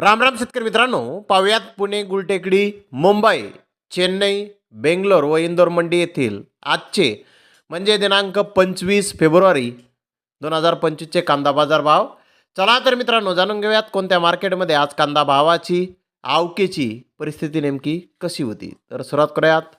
राम राम शेतकरी मित्रांनो पाहुयात पुणे गुलटेकडी मुंबई चेन्नई बेंगलोर व इंदोर मंडी येथील आजचे म्हणजे दिनांक पंचवीस फेब्रुवारी दोन हजार पंचवीसचे कांदा बाजार भाव. चला तर मित्रांनो जाणून घेऊयात कोणत्या मार्केटमध्ये आज कांदा भावाची आवकेची परिस्थिती नेमकी कशी होती. तर सुरुवात करूयात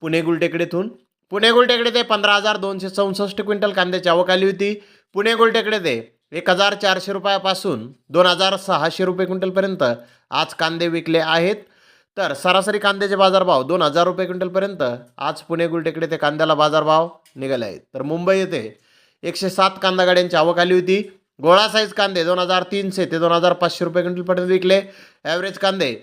पुणे गुलटेकडीतून. पुणे गुलटेकडे ते पंधरा हजार दोनशे चौसष्ट क्विंटल कांद्याची आवक आली होती. पुणे गुलटेकडे ते एक हजार चारशे रुपयापासून दोन हजार सहाशे रुपये क्विंटलपर्यंत आज कांदे विकले आहेत. तर सरासरी कांद्याचे बाजारभाव दोन हजार रुपये क्विंटलपर्यंत. आज पुणे गुलटेकडे ते कांद्याला बाजारभाव निघाले आहेत. तर मुंबई येथे एकशे सात कांदा गाड्यांची आवक आली होती. गोळा साईज कांदे दोन हजार तीनशे ते दोन हजार पाचशे रुपये क्विंटलपर्यंत विकले. ॲव्हरेज कांदे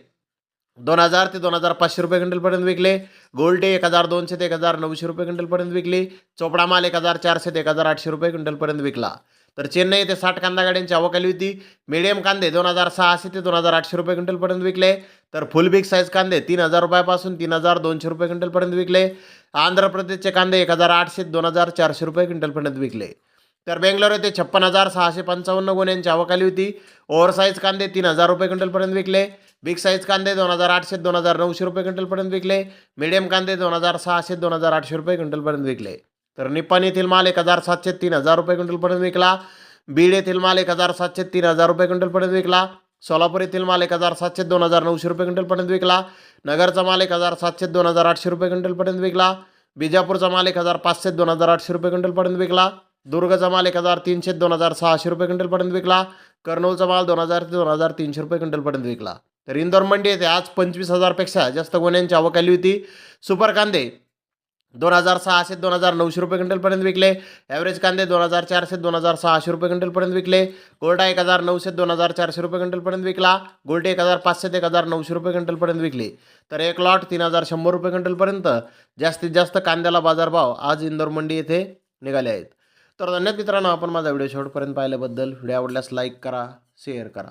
दोन हजार ते दोन हजार पाचशे रुपये क्विंटलपर्यंत विकले. गोल्डे एक हजार दोनशे ते एक हजार नऊशे रुपये क्विंटलपर्यंत विकली. चोपडा माल एक हजार चारशे ते एक हजार आठशे रुपये क्विंटलपर्यंत विकला. तर चेन्नई येथे साठ कांदा गाड्यांची आवक आली होती. मिडियम कांदे दोन हजार सहाशे ते दोन हजार आठशे रुपये क्विंटलपर्यंत विकले. तर फुल बिग साईज कांदे तीन हजार रुपयापासून तीन हजार दोनशे रुपये क्विंटलपर्यंत विकले. आंध्र प्रदेशचे कांदे एक हजार आठशे दोन हजार चारशे रुपये क्विंटलपर्यंत विकले. तर बेंगलोर येथे छप्पन हजार सहाशे पंचावन्न गुन्ह्यांची आवक आली होती. ओव्हरसाईज कांदे तीन हजार रुपये क्विंटलपर्यंत विकले. बिग साईज कांदे दोन हजार आठशे दोन हजार नऊशे रुपये क्विंटलपर्यंत विकले. मिडियम कांदे दोन हजार सहाशे दोन हजार आठशे रुपये क्विंटलपर्यंत विकले. तर निपाण येथील माल एक हजार सातशे तीन हजार रुपये क्विंटलपर्यंत विकला. बीड येथील माल एक हजार सातशे तीन हजार रुपये क्विंटलपर्यंत विकला. सोलापूर येथील माल एक हजार सातशे दोन हजार नऊशे रुपये क्विंटलपर्यंत विकला. नगरचा माल एक हजार सातशे दोन हजार आठशे रुपये क्विंटलपर्यंत विकला. बिजापूरचा माल एक हजार पाचशे दोन हजार आठशे रुपये क्विंटलपर्यंत विकला. दुर्गचा माल एक हजार तीनशे दोन हजार सहाशे रुपये क्विंटलपर्यंत विकला. कर्नूलचा माल दोन हजार ते दोन हजार तीनशे रुपये क्विंटलपर्यंत विकला. तर इंदोर मंडी येथे आज पंचवीस हजारपेक्षा जास्त गोण्यांची आवक आली होती. सुपर कांदे दोन हजार सहाशे दोन हजार नऊशे रुपये क्विंटलपर्यंत विकले. ॲव्हरेज कांदे दोन हजार चारशे दोन हजार सहाशे रुपये क्विंटलपर्यंत विकले. गोल्डा एक हजार नऊशे दोन हजार चारशे रुपये क्विंटलपर्यंत विकला. गोल्डे एक हजार पाचशे ते एक हजार नऊशे रुपये क्विंटलपर्यंत विकले. तर एक लॉट तीन हजार शंभर रुपये क्विंटलपर्यंत. जास्तीत जास्त कांद्याला बाजारभाव आज इंदोर मंडी येथे निघाले आहेत. तर धन्यवाद मित्रांनो आपण माझा व्हिडिओ शेवटपर्यंत पाहिल्याबद्दल. व्हिडिओ आवडल्यास लाईक करा शेअर करा.